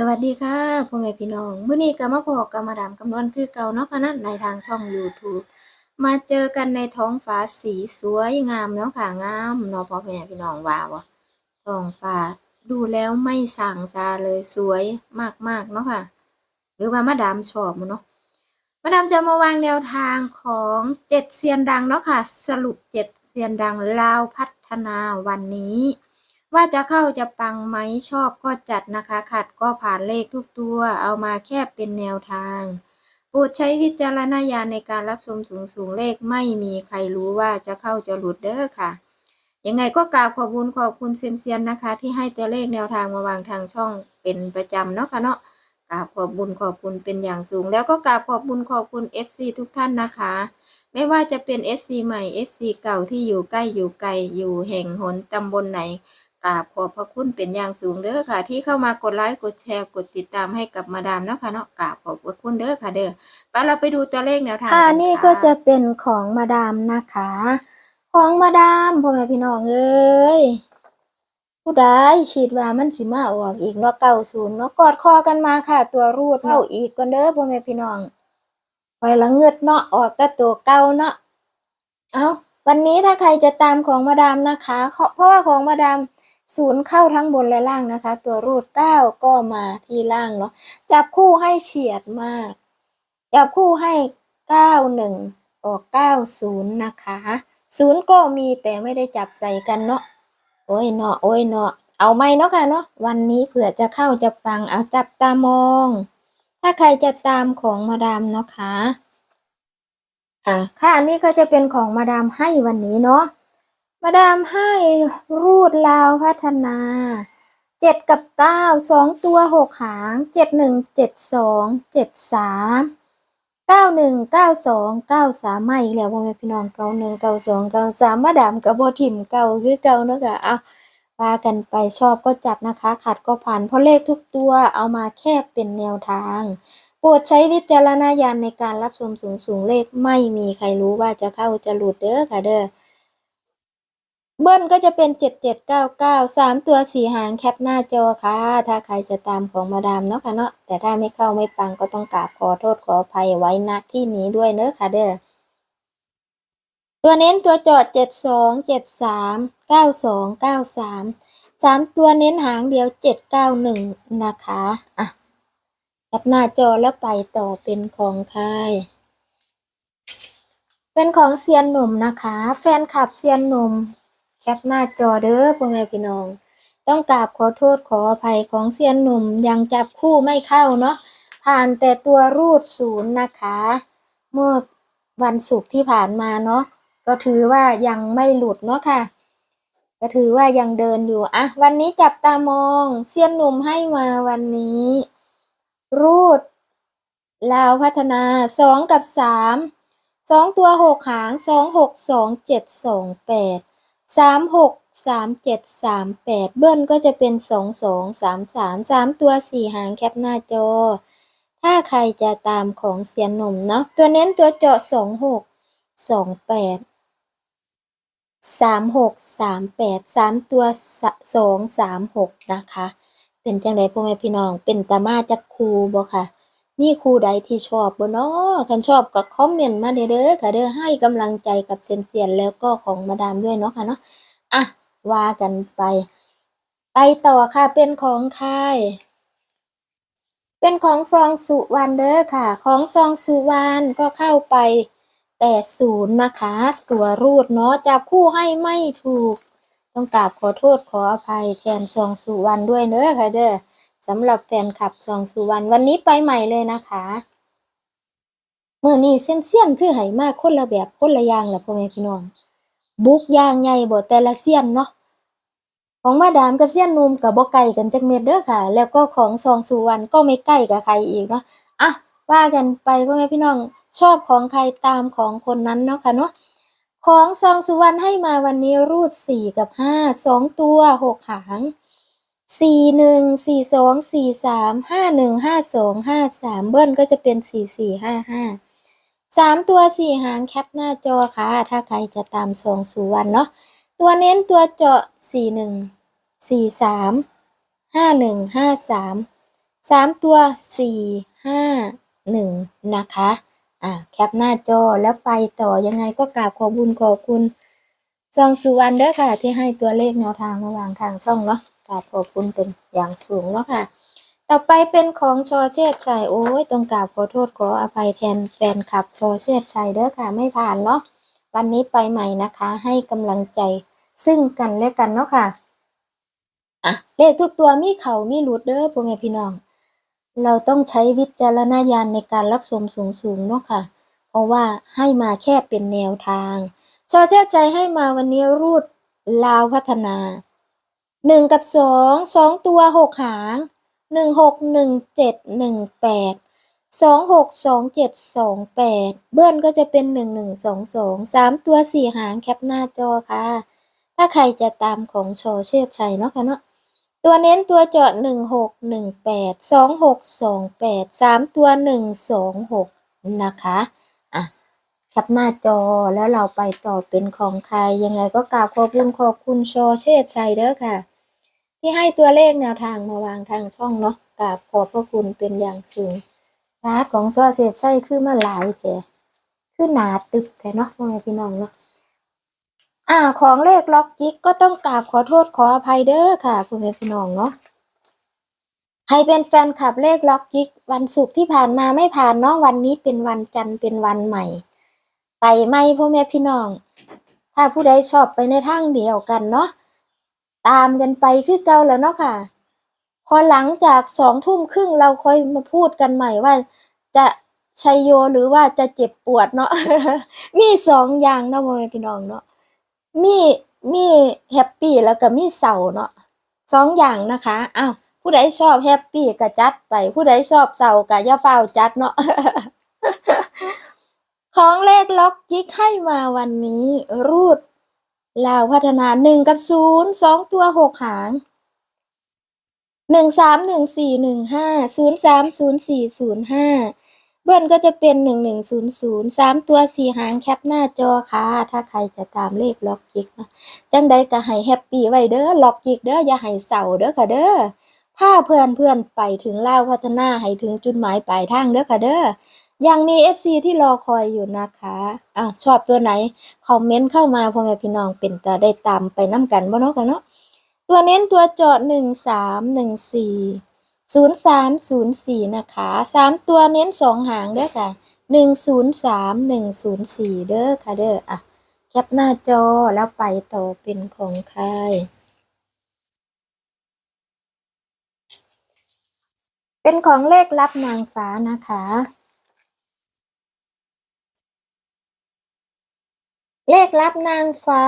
สวัสดีค่ะพ่อแม่พี่น้องมื้อนี้ก็มาพบกับมาดามคำนวณคือเก่าเนาะค่ะนะในทางช่อง YouTube มาเจอกันในท้องฟ้าสีสวยงามเนาะค่ะงามเนาะพ่อแม่พี่น้องว่าบ่ท้องฟ้าดูแล้วไม่ส่างซาเลยสวยมากๆเนาะค่ะ หรือว่ามาดามชอบเนาะมาดามจะมาวางแนวทางของเจ็ดเซียนดังเนาะค่ะ สรุปเจ็ดเซียนดังลาวพัฒนาวันนี้ ว่าจะเข้าจะปังไหมชอบก็จัดนะคะ ขัดก็ผ่านเลขทุกตัว เอามาแค่เป็นแนวทางโปรดใช้วิจารณญาณในการรับชมสูงสูงๆเลขไม่มีใครรู้ว่าจะเข้าจะหลุดเด้อค่ะยังไงก็กราบขอบคุณขอบคุณเซียนเซียนนะคะ ที่ให้ตัวเลขแนวทางมาวางทางช่องเป็นประจำเนาะค่ะเนาะกราบขอบคุณขอบคุณเป็นอย่างสูง แล้วก็กราบขอบคุณขอบคุณ FC ทุกท่านนะคะ ไม่ว่าจะเป็น FC ใหม่ FC เก่าที่อยู่ใกล้อยู่ไกลอยู่แห่งหนตำบลไหน กราบขอบพระคุณเป็นอย่างสูงเด้อค่ะ ที่เข้ามากดไลค์กดแชร์กดติดตามให้กับมาดามเนาะค่ะเนาะกราบขอบพระคุณเด้อค่ะเด้อไปเราไปดูตัวเลขแนวทางค่ะนี่ก็จะเป็นของมาดามนะคะ ของมาดามพ่อแม่พี่น้องเอ้ยผู้ใดฉีดว่ามันสิมาออกอีกเนาะเก้าศูนย์เนาะกอดคอกันมาค่ะ ตัวรูดเข้าอีกกันเด้อพ่อแม่พี่น้องไว้ละเงืดเนาะออกแต่ตัวเก่าเนาะเอา วันนี้ถ้าใครจะตามของมาดามนะคะ เพราะว่าของมาดามศูนย์เข้าทั้งบนและล่างนะคะ ตัวรูดเก้าก็มาที่ล่างเนาะจับคู่ให้เฉียดมาก จับคู่ให้เก้าหนึ่งออกเก้าศูนย์นะคะศูนย์ก็มีแต่ไม่ได้จับใส่กันเนาะโอ้ยเนาะโอ้ยเนาะเอาไหมเนาะค่ะเนาะวันนี้เผื่อจะเข้าจะฟังเอาจับตามอง ถ้าใครจะตามของมาดามเนาะค่ะ อะค่ะอันนี่ก็จะเป็นของมาดามให้วันนี้เนาะมาดามให้รูดลาวพัฒนาเจ็ดกับเก้าสองตัวหกหางเจ็ดหนึ่งเจ็ดสองเจ็ดสามเก้าหนึ่งเก้าสองเก้าสามมาอีกแล้วพ่อแม่พี่น้องเก้าหนึ่งเก้าสองเก้าสามมาดามกับโบทิมเก้าคือเก้าเนาะค่ะเอาว่ากันไปชอบก็จัดนะคะ ขัดก็ผ่านเพราะเลขทุกตัวเอามาแค่เป็นแนวทาง รดใช้วิจารณญาณในการรับชมสูงสูงเลขไม่มีใครรู้ว่าจะเข้าจะหลุดเด้อค่ะเด้อเบิ้ลก็จะเป็นเจ็ดเจ็ดเก้าเก้าสามตัวสี่หางแคปหน้าจอค่ะ ถ้าใครจะตามของมาดามเนาะค่ะเนาะแต่ถ้าไม่เข้าไม่ปังก็ต้องกราบขอโทษขออภัยไว้ณที่นี้ด้วยเนอะค่ะเด้อตัวเน้นตัวจอดเจ็ดสองเจ็ดสามเก้าสองเก้าสามสามตัวเน้นหางเดียวเจ็ดเก้าหนึ่งนะคะอะ แคปหน้าจอแล้วไปต่อเป็นของใครเป็นของเซียนหนุ่มนะคะ แฟนคลับเซียนหนุ่มแคปหน้าจอเด้อพ่อแม่พี่น้อง ต้องกราบขอโทษขออภัยของเซียนหนุ่มยังจับคู่ไม่เข้าเนาะผ่านแต่ตัวรูดศูนย์นะคะ เมื่อวันศุกร์ที่ผ่านมาเนาะก็ถือว่ายังไม่หลุดเนาะค่ะ ก็ถือว่ายังเดินอยู่อะวันนี้จับตามองเซียนหนุ่มให้มาวันนี้ รูด ลาวพัฒนาสองกับสามสองตัวหกหางสองหกสองเจ็ดสองแปดสามหกสามเจ็ดสามแปดเบิ้ลก็จะเป็นสองสองสามสามสามตัวสี่หางแคปหน้าจอ ถ้าใครจะตามของเสียนหนุ่มเนาะตัวเน้นตัวเจาะสองหกสองแปดสามหกสามแปดสามตัวสองสามหกนะคะ เป็นจังไดพ่อแม่พี่น้อง เป็นตามาจากครูบ่ค่ะนี่ครูใดที่ชอบบ่เนาะคันชอบก็คอมเมนต์มาเด้อค่ะเด้อให้กำลังใจกับเซนเซียนแล้วก็ของมาดามด้วยเนาะค่ะเนาะอะว่ากันไป ไปต่อค่ะเป็นของค่ายเป็นของซองสุวรรณเด้อค่ะ ของซองสุวรรณก็เข้าไปแต่ศูนย์นะคะ ตัวรูดเนาะจับคู่ให้ไม่ถูก ต้องกราบขอโทษขออภัยแทนซองสุวรรณด้วยเด้อค่ะเด้อสำหรับแฟนคลับซองสุวรรณวันนี้ไปใหม่เลยนะคะเมื่อนี้เส้นเสี้ยนคือไหมากคนละแบบคนละอย่างแหละพ่อแม่พี่น้องบุกยางใหญ่บ่แต่ละเสี้ยนเนาะของมาดามกับเสี้ยนนุ่มกับบ่ไกลกันจักเม็ดเด้อค่ะ แล้วก็ของซองสุวรรณก็ไม่ใกล้กับใครอีกเนาะอะว่ากันไปพ่อแม่พี่น้องชอบของใครตามของคนนั้นเนาะค่ะเนาะ ของซองสุวรรณให้มาวันนี้รูดสี่กับห้าสองตัวหกหางสี่หนึ่งสี่สองสี่สามห้าหนึ่งห้าสองห้าสามเบิ้ลก็จะเป็นสี่สี่ห้าห้าสามตัวสี่หางแคปหน้าจอค่ะ ถ้าใครจะตามทรงสุวรรณเนาะตัวเน้นตัวเจาะสี่หนึ่งสี่สามห้าหนึ่งห้าสามสามตัวสี่ห้าหนึ่งนะคะ อ่าแคปหน้าจอแล้วไปต่อยังไงก็กราบขอบุญขอบคุณซองสุวรรณเด้อค่ะ ที่ให้ตัวเลขแนวทางระหว่างทางช่องเนาะกราบขอบคุณเป็นอย่างสูงเนาะค่ะ ต่อไปเป็นของชอเชษชัยโอ้ยต้องกราบขอโทษขออภัยแทนแฟนคลับชอเชษชัยเด้อค่ะไม่ผ่านเนาะวันนี้ไปใหม่นะคะ ให้กำลังใจซึ่งกันและกันเนาะค่ะอะเลขทุกตัวมีเขามีหลุดเด้อพ่อแม่พี่น้อง เราต้องใช้วิจารณญาณในการรับชมสูงๆเนาะค่ะ เพราะว่าให้มาแค่เป็นแนวทางชอเชื่อใจให้มาวันนี้รูดลาวพัฒนาหนึ่งกับสองสองตัวหกหางหนึ่งหกหนึ่งเจ็ดหนึ่งแปดสองหกสองเจ็ดสองแปดเบิ้ลก็จะเป็นหนึ่งหนึ่งสองสองสามตัวสี่หางแคปหน้าจอค่ะ ถ้าใครจะตามของชอเชื่อชัยเนาะค่ะเนาะ ตัวเน้นตัวเจาะหนึ่งหกหนึ่งแปดสองหกสองแปดสามตัวหนึ่งสองหกนะคะอะแคปหน้าจอแล้วเราไปต่อเป็นของใครยังไงก็กราบขอบคุณขอบคุณชอเชษชัยเด้อค่ะ ที่ให้ตัวเลขแนวทางมาวางทางช่องเนาะกราบขอบพระคุณเป็นอย่างสูงพาร์ทของชอเชษชัยคือมาหลายแต่คือหนาตึกแต่เนาะพ่อแม่พี่น้องเนาะ อ่าของเลขล็อกจิ๊กก็ต้องกราบขอโทษขออภัยเด้อค่ะ คุณแม่พี่น้องเนาะใครเป็นแฟนคลับเลขล็อกจิ๊กวันศุกร์ที่ผ่านมาไม่ผ่านเนาะวันนี้เป็นวันจันทร์เป็นวันใหม่ ไปไหมพ่อแม่พี่น้อง ถ้าผู้ใดชอบไปในทางเดียวกันเนาะตามกันไปคือเก่าแล้วเนาะค่ะ พอหลังจากสองทุ่มครึ่งเราค่อยมาพูดกันใหม่ว่า จะชัยโยหรือว่าจะเจ็บปวดเนาะมีสองอย่างเนาะพ่อแม่พี่น้องเนาะ มีมีแฮปปี้แล้วก็มีเศร้าเนาะสองอย่างนะคะอ้าวผู้ใดชอบแฮปปี้ก็จัดไป ผู้ใดชอบเศร้าก็อย่าเฝ้าจัดเนาะของเลขล็อกจิ๊กให้มาวันนี้ รูดลาวพัฒนาหนึ่งกับศูนย์สองตัวหกหางหนึ่งสามหนึ่งสี่หนึ่งห้าศูนย์สามศูนย์สี่ศูนย์ห้า เบิ้ลก็จะเป็นหนึ่งหนึ่งศูนย์ศูนย์สามตัวสี่หางแคปหน้าจอค่ะ ถ้าใครจะตามเลขล็อกจิกนะจังใดก็ให้แฮปปี้ไว้เด้อล็อกจิกเด้ออย่าให้เศร้าเด้อค่ะเด้อพาเพื่อนเพื่อนไปถึงเล่าพัฒนาให้ถึงจุดหมายปลายทางเด้อค่ะเด้อยังมี FC ที่รอคอยอยู่นะคะอะชอบตัวไหน คอมเมนต์เข้ามาพ่อแม่พี่น้องเป็นตาได้ตามไปน้ำกันบ่เนาะกันเนาะตัวเน้นตัวเจาะหนึ่งสามหนึ่งสี่ ศูนย์สามศูนย์สี่นะคะสามตัวเน้นสองหางเด้อค่ะหนึ่งศูนย์สามหนึ่งศูนย์สี่เด้อค่ะเด้ออะแคปหน้าจอแล้วไปต่อเป็นของใครเป็นของเลขลับนางฟ้านะคะ เลขลับนางฟ้า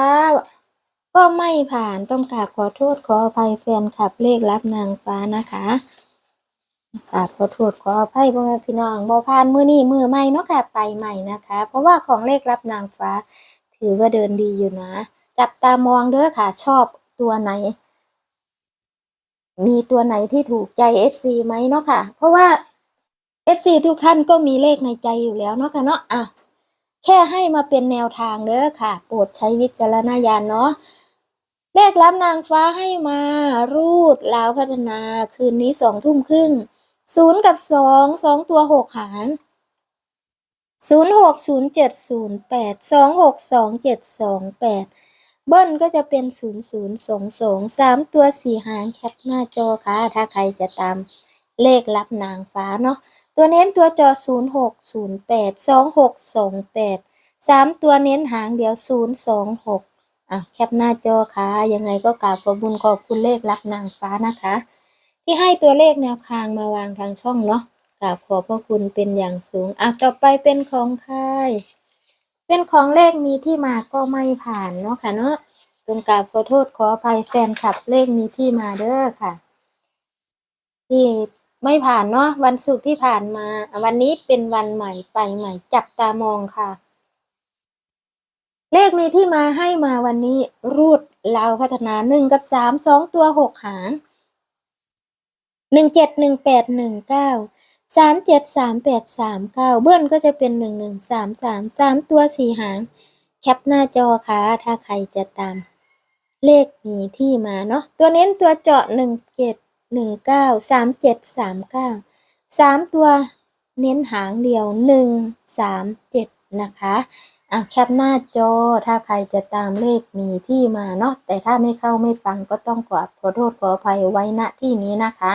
ก็ไม่ผ่านต้องกราบขอโทษขออภัยแฟนคลับเลขลับนางฟ้านะคะ กราบขอโทษขออภัยพ่อแม่พี่น้องบอผ่านมือนี้มือใหม่เนาะค่ะไปใหม่นะคะ เพราะว่าของเลขลับนางฟ้า ถือว่าเดินดีอยู่นะ จับตามองเด้อค่ะ ชอบตัวไหน มีตัวไหนที่ถูกใจ FC ไหมเนาะค่ะ เพราะว่า FC ทุกท่านก็มีเลขในใจอยู่แล้วเนาะค่ะเนาะอะแค่ให้มาเป็นแนวทางเด้อค่ะ โปรดใช้วิจารณญาณเนาะเลขรับนางฟ้าให้มารูดลาวพัฒนาคืนนี้สองทุ่มครึ่ง ศูนย์กับสองสองตัวหกหางศูนย์หกศูนย์เจ็ดศูนย์แปดสองหกสองเจ็ดสองแปดเบิ้ลก็จะเป็นศูนย์ศูนย์สองสองสามตัวสี่หางแคปหน้าจอค่ะ ถ้าใครจะตามเลขรับนางฟ้าเนาะตัวเน้นตัวจอศูนย์หกศูนย์แปดสองหกสองแปดสามตัวเน้นหางเดียวศูนย์สองหกอะแคปหน้าจอค่ะ ยังไงก็กราบขอบคุญขอบคุณเลขรับนางฟ้านะคะ ที่ให้ตัวเลขแนวทางมาวางทางช่องเนาะกราบขอบพระคุณเป็นอย่างสูงอะต่อไปเป็นของใครเป็นของเลขมีที่มาก็ไม่ผ่านเนาะค่ะเนาะต้องกราบขอโทษขออภัยแฟนคลับเลขมีที่มาเด้อค่ะ ที่ไม่ผ่านเนาะวันศุกร์ที่ผ่านมา วันนี้เป็นวันใหม่ไปใหม่จับตามองค่ะ เลขมีที่มาให้มาวันนี้รูดเลาพัฒนาหนึ่งกับสามสองตัวหกหาง หนึ่งเจ็ดหนึ่งแปดหนึ่งเก้าสามเจ็ดสามแปดสามเก้าเบิ้ลก็จะเป็นหนึ่งหนึ่งสามสามสามตัวสี่หาง แคปหน้าจอค่ะถ้าใครจะตาม เลขมีที่มาเนาะตัวเน้นตัวเจาะหนึ่งเจ็ดหนึ่งเก้าสามเจ็ดสามเก้าสามตัวเน้นหางเดียวหนึ่งสามเจ็ดนะคะอะแคปหน้าจอถ้าใครจะตามเลขมีที่มาเนาะแต่ถ้าไม่เข้าไม่ปังก็ต้องขอขอโทษขออภัยไว้ณที่นี้นะคะ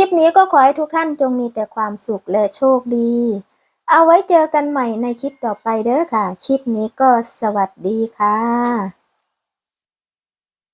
คลิปนี้ก็ขอให้ทุกท่านจงมีแต่ความสุขและโชคดี เอาไว้เจอกันใหม่ในคลิปต่อไปเด้อค่ะ คลิปนี้ก็สวัสดีค่ะ